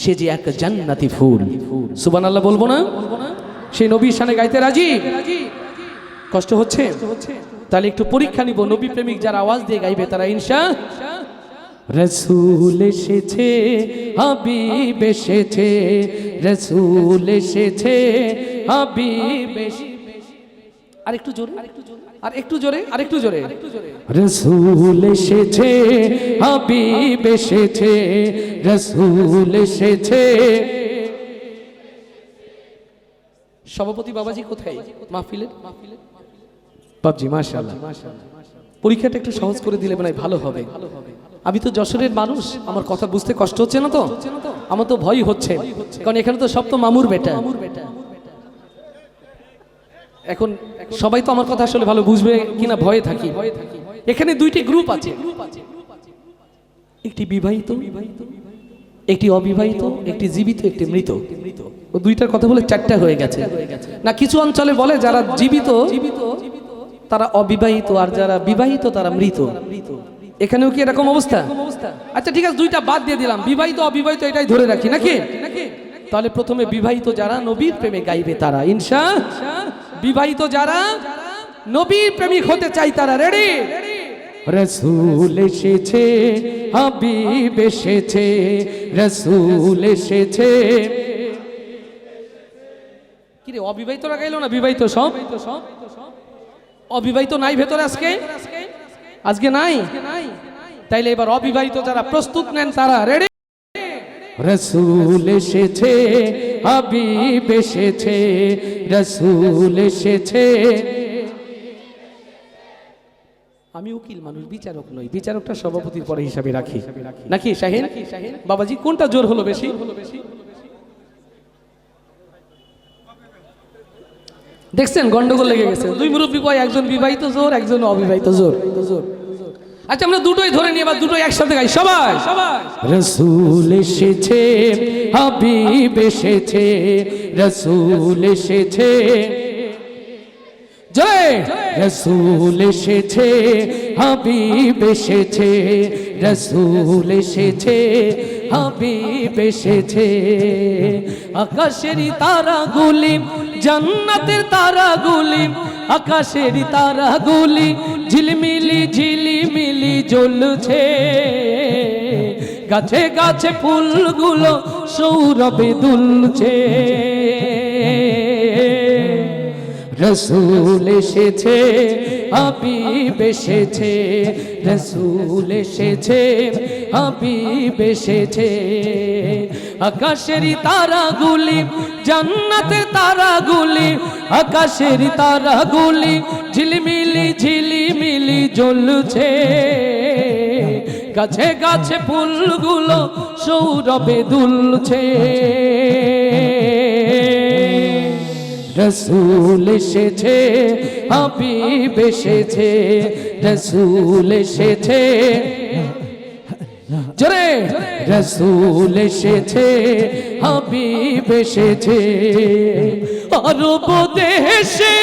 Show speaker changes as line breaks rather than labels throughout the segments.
সে যে এক জান্নাতি ফুল। সুবান আল্লাহ বলব না? সেই নবীর সানে গাইতে রাজি? কষ্ট হচ্ছে? তাহলে একটু পরীক্ষা নিব। নবী প্রেমিক যারা আওয়াজ দিয়ে গাইবে তারা ইনশা রসুল এসেছে, হাবিব এসেছে, রসুল এসেছে, হাবিব এসেছে আর একটু জোরে আর একটু জোরে আর একটু জোরে। রসুল এসেছে হাবিব এসেছে রসুল এসেছে। সভাপতি বাবাজি কোথায়? মাহফিলের? বাবজি মাশাআল্লাহ। পরীক্ষাটা একটু সহজ করে দিলে মনে ভালো হবে। আমি তো যশোরের মানুষ আমার কথা বুঝতে কষ্ট হচ্ছে না তো? আমার তো ভয় হচ্ছে। কারণ এখানে তো সব তো মামুর বেটা। এখন সবাই তো আমার কথা আসলে ভালো বুঝবে কিনা ভয়ে থাকি। এখানে দুইটি গ্রুপ আছে। একটি বিবাহিত, একটি অবিবাহিত, একটি জীবিত, একটি মৃত। ও দুইটার কথা বলে চারটা হয়ে গেছে। না, কিছু অঞ্চলে বলে যারা জীবিত, তারা অবিবাহিত, আর যারা বিবাহিত, তারা মৃত। এখানেও কি এরকম অবস্থা? আচ্ছা ঠিক আছে, দুইটা বাদ দিয়ে দিলাম। বিবাহিত, অবিবাহিত, এটাই ধরে রাখি, নাকি? তাহলে প্রথমে বিবাহিত যারা, নবীর প্রেমে গাইবে তারা, ইনশা বিবাহিত যারা নবীর প্রেমিক হতে চাই তারা রেডি রসুল এসেছে হাবিব এসেছে রসুল এসেছে। কিরে অবিবাহিতরা গাইলো না বিবাহিত সব? অবিবাহিত নাই ভেতরে আজকে? আজকে নাই? তাইলে এবার অবিবাহিত যারা প্রস্তুত নেন তারা রেডি রসুল এসেছে হাবিব এসেছে রসুল এসেছে। আমি উকিল মানুষ বিচারক নই বিচারকটা সভাপতির পরে হিসাবে রাখি। নাকি শাহিন? বাবাজি কোনটা জোর হলো বেশি? দেখছেন গন্ডগোল লেগে গেছে। দুই মুরব্বী কয় একজন বিবাহিত জোর একজন অবিবাহিত জোর। জোর। আচ্ছা আমরা দুটোই ধরে নিয়ে এবার দুটোই একসাথে গাই। সবাই। সবাই। রসুল এসেছে হাবিব এসেছে রসুল এসেছে। জয়। রসুল এসেছে হাবিব এসেছে রসুল এসেছে হাবিব এসেছে। আকাশের তারা গুলি জান্নাতের তারা গুলি আকাশের তারা গুলি ঝিলমিলি ঝিলিমিলি জ্বলছে। গাছে গাছে ফুলগুলো সৌরভে দুলছে। রসুল এসেছে, হাবিব এসেছে, রসুল এসেছে, হাবিব এসেছে। আকাশের তারাগুলি, জান্নাতের তারাগুলি আকাশের তারাগুলি ঝিলিমিলি ঝিলিমিলি জ্বলছে। গাছে গাছে ফুলগুলো সৌরভে দুলছে। রসুল এসেছে, হাবিব এসেছে, রসুল এসেছে। জরে। রসুল এসেছে, হাবিব এসেছে। অরব দেশে,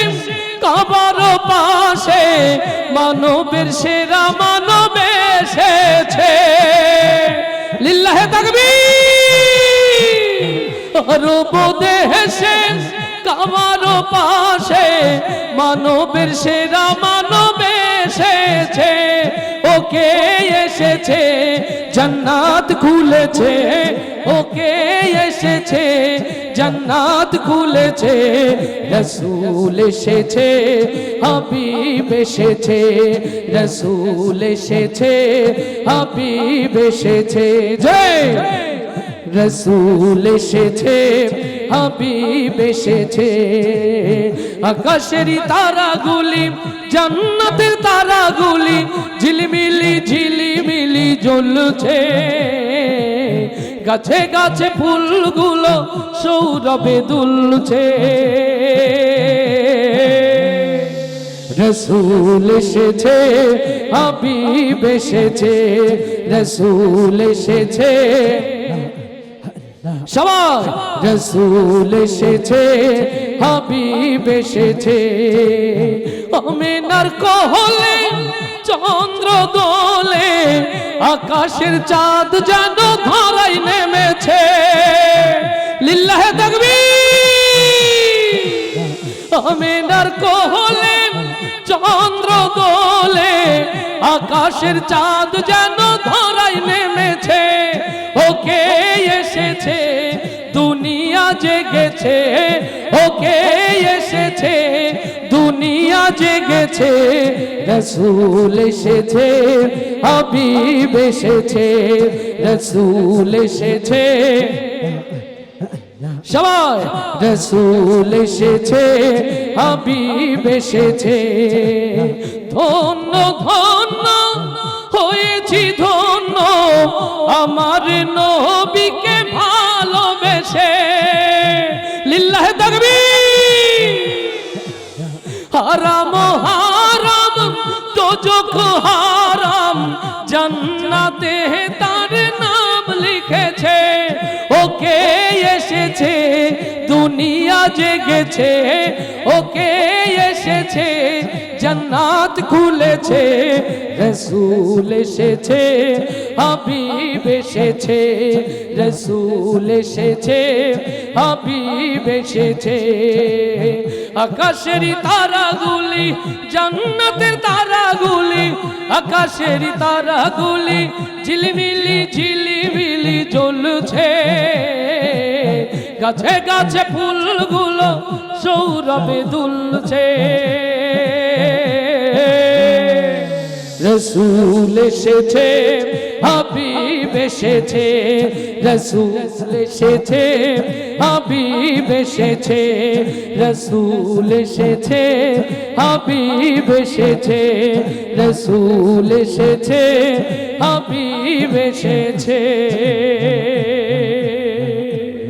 কাবার পাশে, মানবের সেরা মানব এসেছে। লিল্লাহে তাকবীর। অরব দেশে কামার পাশে, মানবের সেরা মানব এসেছে। ওকে এসেছে, জান্নাত খুলেছে। ওকে এসেছে, জান্নাত খুলেছে। রসুল এসেছে, হাবিব এসেছে। রসুল এসেছে, হাবিব এসেছে। জয়! রসুল এসেছে, হাবিব এসেছে। আকাশের তারাগুলি জান্নাতের তারাগুলি জ্বলছে গাছে গাছে ফুলগুলো সৌরভে দুলছে। রসুল এসেছে, হাবিব এসেছে, রসুল এসেছে। সবাই। রসুল এসেছে, হাবিব এসেছে। অমিনার কহলে চন্দ্র দোলে আকাশের চাঁদ যেন ধরাই নেমেছে। লিল্লাহ তকবি আমিনার কোহলে চন্দ্র দোলে আকাশের চাঁদ যেন ধরাই নেমেছে। ওকে এসেছে, দুনিয়া জেগেছে। ওকে এসেছে দুনিয়া জেগেছে, রসুল এসেছে, হাবিব এসেছে, রসুল এসেছে। সবাই, রসুল এসেছে, হাবিব এসেছে। ধন্য ধন্য, হয়েছি ধন্য, আমার নবীকে জান্নাতে তার নাম লিখেছে ওকে এসেছে দুনিয়া জেগেছে ওকে এসেছে, জান্নাত খুলেছে, রসুল এসেছে, হাবিব এসেছে, রসুল এসেছে, হাবিব এসেছে। আকাশেরই তারাগুলি, জান্নাতের তারাগুলি, আকাশেরই তারাগুলি, ঝিলমিলি, ঝিলিমিলি জ্বলছে। গাছে গাছে ফুলগুলো সৌরভে দুলছে। রসুল এসেছে, হাবিব এসেছে, রসুল এসেছে, হাবিব এসেছে, রসুল এসেছে, হাবিব এসেছে, রসুল এসেছে, হাবিব এসেছে।